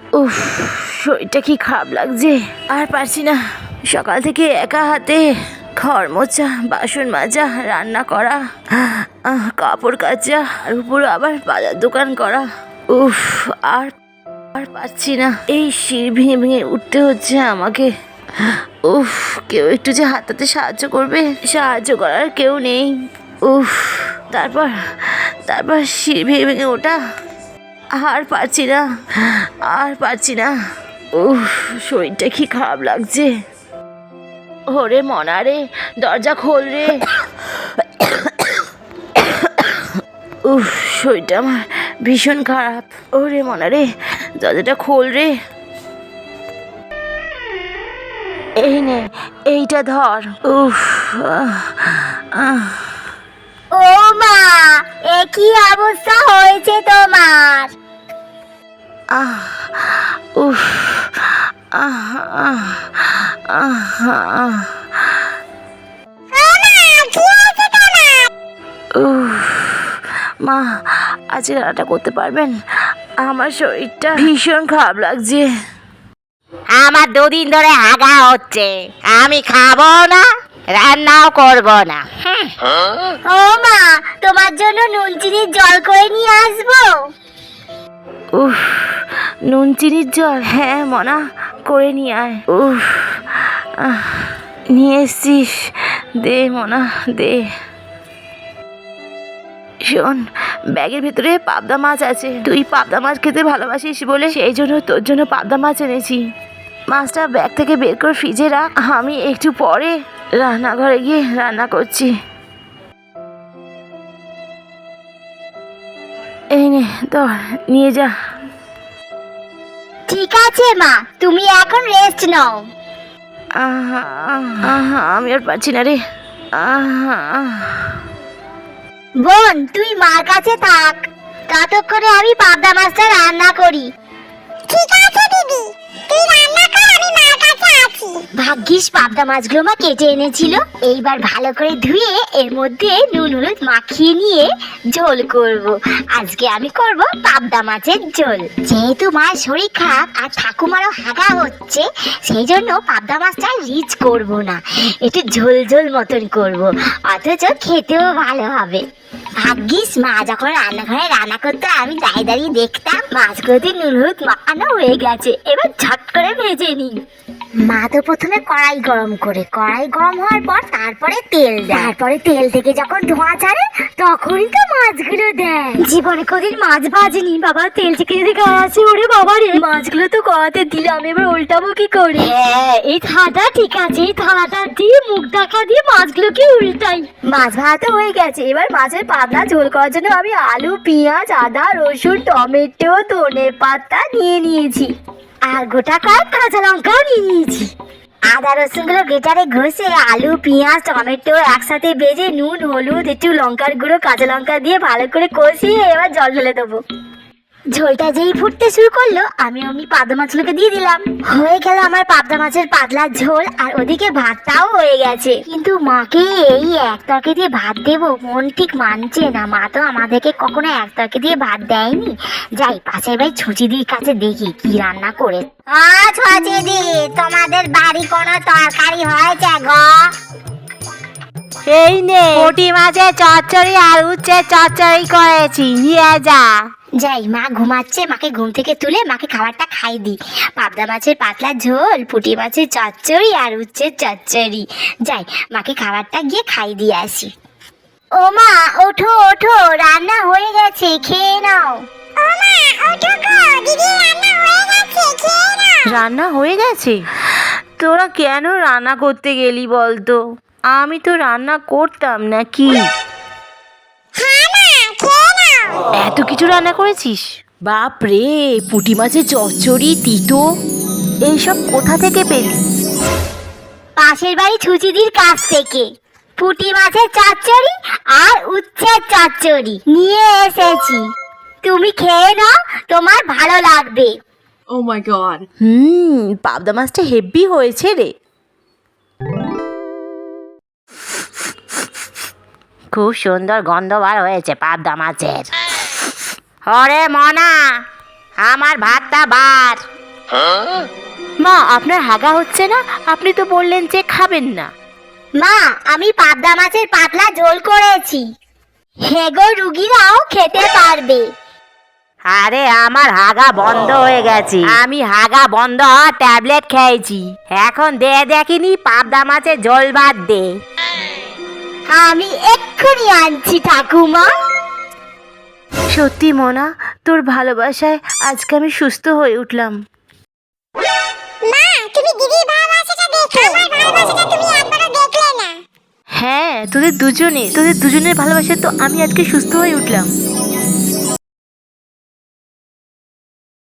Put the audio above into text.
উফ, শরীরটা কি খারাপ লাগছে? আর পারছি না। সকাল থেকে একা হাতে ঘর মোচা বাসন মাজা, রান্না করা কাপড় কাচা, আর উপরে আবার বাজার দোকান করা। উফ, আর আর পারছি না। এই শির ভেঙে ভেঙে উঠতে হচ্ছে আমাকে। উফ, কেউ একটু যে হাতাতে সাহায্য করবে, সাহায্য করার কেউ নেই। উফ, তারপর তারপর শির ভেঙে ভেঙে ওঠা। আর পারছি না আর পারছি না। উফ শরীরটা কি খারাপ লাগছে। ওরে মনা রে দরজা খোল রে। উফ শরীরটা আমার ভীষণ খারাপ। ওরে মনা রে দরজাটা খোল রে। এই নে এইটা ধর। উফ আহ, কি অবস্থা হয়েছে তোমার? আহ উফ আহ আহ আহ আহ। মা আজকে রান্নাটা করতে পারবেন? আমার শরীরটা ভীষণ খারাপ লাগছে। আমার দুদিন ধরে হাগা হচ্ছে। আমি খাব না। রান্নাও করব না। ও মা তোমার জন্য নুন চিনির জল করে নিয়ে আসব। উফ নুন চিনির জল হ্যাঁ মনা করে নিয়ে আয়। উফ আহ, নিয়ে এসছিস। দে মনা দে। শোন ব্যাগের ভিতরে পাবদা মাছ আছে। তুই পাবদা মাছ খেতে ভালোবাসিস বলে সেই জন্য তোর জন্য পাবদা মাছ এনেছি। মাছটা ব্যাগ থেকে বের করে ফ্রিজে রাখ। আমি একটু পরে রান্নাঘরে গিয়ে রান্না করছি। এই নে নিয়ে যা। ঠিক আছে মা। তুমি এখন রেস্ট নাও। আহা, আহা, আমি আর পারছি না রে। আহা। বোন তুই মার কাছে থাক। ততক্ষণে আমি পাবদা মাছটা রান্না করি। ঠিক আছে দিদি। তুই রান্না ভাগ্যিস পাবদা মাছগুলো মা কেটে এনেছিল। এইবার ভালো করে ধুয়ে এর মধ্যে নুন, হলুদ মাখিয়ে নিয়ে ঝোল করব। আজকে আমি করব পাবদা মাছের ঝোল। যেহেতু মার শরীর খারাপ আর ঠাকুমারও হাগা হচ্ছে সেই জন্য পাবদা মাছটা রিচ করব না। একটু ঝোল ঝোল মতন করব। অথচ খেতেও ভালো হবে। ভাগ্যিস মা যখন রান্নাঘরে রান্না করতে, আমি দাঁড়িয়ে দাঁড়িয়ে দেখতাম মাছগুলোতে নুন, হলুদ মাখানো হয়ে গেছে। এবার ঝট করে ভেজে নিই। মা তো প্রথমে কড়াই গরম করে। কড়াই গরম হওয়ার পর তারপরে তেল দেয়। তারপরে তেল থেকে যখন ধোঁয়া ছাড়ে তখনই তো মাছগুলো দেয়। জীবনে কদিন মাছ ভাজিনি। বাবা তেল থেকে যদি গায়ে আছে ওরে বাবা রে। মাছগুলো তো কড়াতে দিলাম এবার উল্টাবো কি করে? হ্যাঁ। এই থালাটা ঠিক আছে এই থালাটা দিয়ে মুখ ঢাকা দিয়ে মাছগুলোকে উল্টাই। মাছ ভাজা হয়ে গেছে। এবার মাছের পাতলা ঝোল করার জন্য আমি আলু পেঁয়াজ আদা রসুন টমেটো ধনে পাতা নিয়ে নিয়েছি। আর গোটা কয়েক কাঁচা লঙ্কাও নিয়ে নিয়েছি। আদা, রসুনগুলো গেটারে ঘষে আলু, পেঁয়াজ, টমেটো একসাথে বেজে নুন, হলুদ, একটু লঙ্কার গুঁড়ো, কাঁচা লঙ্কা দিয়ে ভালো করে কষিয়ে এবার জল ঢেলে দেবো। ঝোলটা যেই ফুটতে শুরু করল, আমি অমনি পাবদা মাছগুলোকে দিয়ে দিলাম। হয়ে গেল আমার পাবদা মাছের পাতলা ঝোল, আর ওদিকে ভাতটাও হয়ে গেছে। কিন্তু মাকে এই এক তরকে দিয়ে ভাত দেবো, মন ঠিক মানছে না। মা তো আমাদেরকে কখনো এক তরকে দিয়ে ভাত দেয়নি। যাই, পাশের বাড়ি ছুচিদির কাছে দেখি কি রান্না করে ছচিদি, তোমাদের বাড়ি কোনো তরকারি হয়েছে গো? এই নে। পুঁটি মাছের চচ্চড়ি আর উচ্ছে চচ্চড়ি করেছি নিয়ে যা। যাই মা ঘুমাচ্ছে মাকে ঘুম থেকে তুলে মাকে খাবারটা খাই দিই পাবদা মাছের পাতলা ঝোল পুঁটি মাছের চচ্চড়ি আর উচ্ছের চচ্চড়ি। যাই মাকে খাবারটা গিয়ে খাই দিয়ে আসি। ও মা ওঠো ওঠো রান্না হয়ে গেছে খেয়ে নাও। ও মা ওঠো গো দিদি রান্না হয়ে গেছে খেয়ে নাও। রান্না হয়ে গেছে? তোরা কেন রান্না করতে গেলি বলতো? আমি তো রান্না করতাম না কি এত কিছু রান্না করেছিস? বাপ রে পুঁটি মাছের চচ্চড়ি তিতো এইসব কোথা থেকে পেলি? পাশের বাড়ি ছুচিদির কাছ থেকে। পুঁটি মাছের চচ্চড়ি আর উচ্ছের চচ্চড়ি নিয়ে এসেছি। তুমি খেয়ে নাও তোমার ভালো লাগবে। Oh my god. হুম পাবদা মাছটা হেভি হয়েছে রে। খুব সুন্দর গন্ধ বার হয়েছে পাবদা মাছের। ওরে মনা আমার ভাতটা বার। মা আপনার হাগা হচ্ছে না? আপনি তো বললেন যে খাবেন না। মা আমি পাবদা মাছের পাতলা ঝোল করেছি। হেগো রুগীরাও খেতে পারবে। আরে আমার হাগা বন্ধ হয়ে গেছে। আমি হাগা বন্ধ হওয়ার ট্যাবলেট খেয়েছি। এখন দে দেখিনি পাবদা মাছের ঝোল ভাত দে। আমি এক্ষুনি আনছি ঠাকুমা। সত্যি মনা তোর ভালোবাসায় আজকে আমি সুস্থ হয়ে উঠলাম। মা তুমি দিদির ভালোবাসাটা দেখো আমার ভালোবাসাটা তুমি একবারও দেখলে না। হ্যাঁ তোদের দুজনে তোদের দুজনের ভালোবাসায় তো আমি আজকে সুস্থ হয়ে উঠলাম।